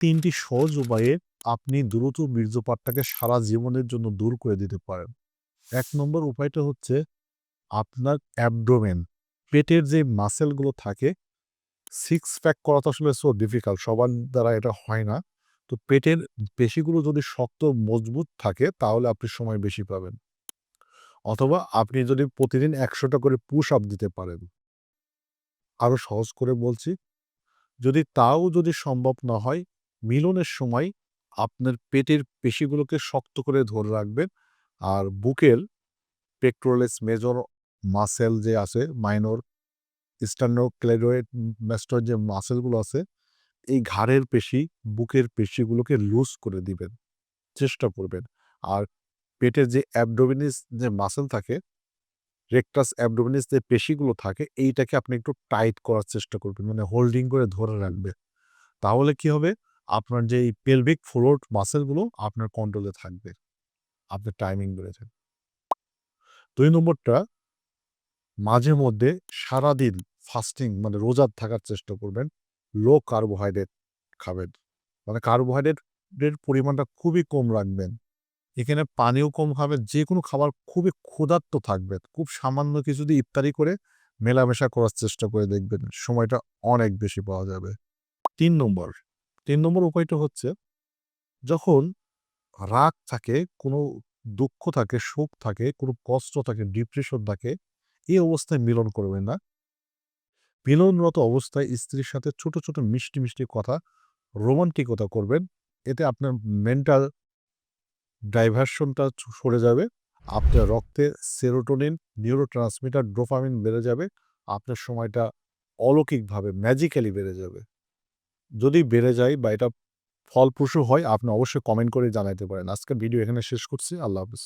তিনটি সহজ উপায়ে আপনি দ্রুত বীর্যপাতটাকে সারা জীবনের জন্য দূর করে দিতে পারেন। এক নম্বর উপায়টা হচ্ছে আপনার অ্যাবডোমেন, পেটের যে মাসেলগুলো থাকে সিক্স প্যাক করা তো আসলে সো ডিফিকাল্ট সবার দ্বারা এটা হয় না। তো পেটের পেশিগুলো যদি শক্ত, মজবুত থাকে, তাহলে আপনি সময় বেশি পাবেন। অথবা আপনি যদি প্রতিদিন একশোটা করে পুশ আপ দিতে পারেন। আরও সহজ করে বলছি, যদি তাও যদি সম্ভব না হয় মিলনের সময় আপনার পেটের পেশিগুলোকে শক্ত করে ধরে রাখবেন। আর বুকের পেক্টোরালিস মেজর মাসেল যে আছে মাইনর স্টার্নোক্লেডোয়েড ম্যাস্টর যে মাসেলগুলো আছে, এই ঘাড়ের পেশি, বুকের পেশিগুলোকে লুজ করে দিবেন, চেষ্টা করবেন। আর পেটের যে অ্যাবডোমিনিস যে মাসেল থাকে রেকটাস অ্যাবডোমিনিস যে পেশিগুলো থাকে, এইটাকে আপনি একটু টাইট করার চেষ্টা করবেন মানে হোল্ডিং করে ধরে রাখবে তাহলে কি হবে? আপনার যে পেলভিক ফ্লোর মাসেলগুলো আপনার কন্ট্রোলে থাকবে। আপনার টাইমিং বেড়ে যাবে দুই নম্বরটা, মাঝে মধ্যে সারাদিন ফাস্টিং মানে রোজার থাকার চেষ্টা করবেন। লো কার্বোহাইড্রেট খাবেন। মানে কার্বোহাইড্রেটের পরিমাণটা খুবই কম রাখবেন। এখানে পানিও কম খাবেন যে কোনো খাবার খুবই ক্ষুধার্ত থাকবেন। খুব সামান্য কিছু দিয়ে ইফতারি করে মেলামেশা করার চেষ্টা করে দেখবেন, সময়টা অনেক বেশি পাওয়া যাবে। তিন নম্বর তিন নম্বর উপায়টা হচ্ছে, যখন রাগ থাকে, কোনো দুঃখ থাকে, শোক থাকে, কোনো কষ্ট থাকে ডিপ্রেশন থাকে, এই অবস্থায় মিলন করবেন না। মিলনরত অবস্থায় স্ত্রীর সাথে ছোট ছোট মিষ্টি মিষ্টি কথা, রোমান্টিকতা করবেন, এতে আপনার মেন্টাল ডাইভারশনটা সরে যাবে, আপনার রক্তে সেরোটোনিন নিউরো ট্রান্সমিটার ডোপামিন বেড়ে যাবে, আপনার সময়টা অলৌকিকভাবে ম্যাজিক্যালি বেড়ে যাবে। যদি বেড়ে যায় বা এটা ফলপ্রসূ হয়, আপনি অবশ্যই কমেন্ট করে জানাইতে পারেন। আজকের ভিডিও এখানে শেষ করছি। আল্লাহ হাফিজ।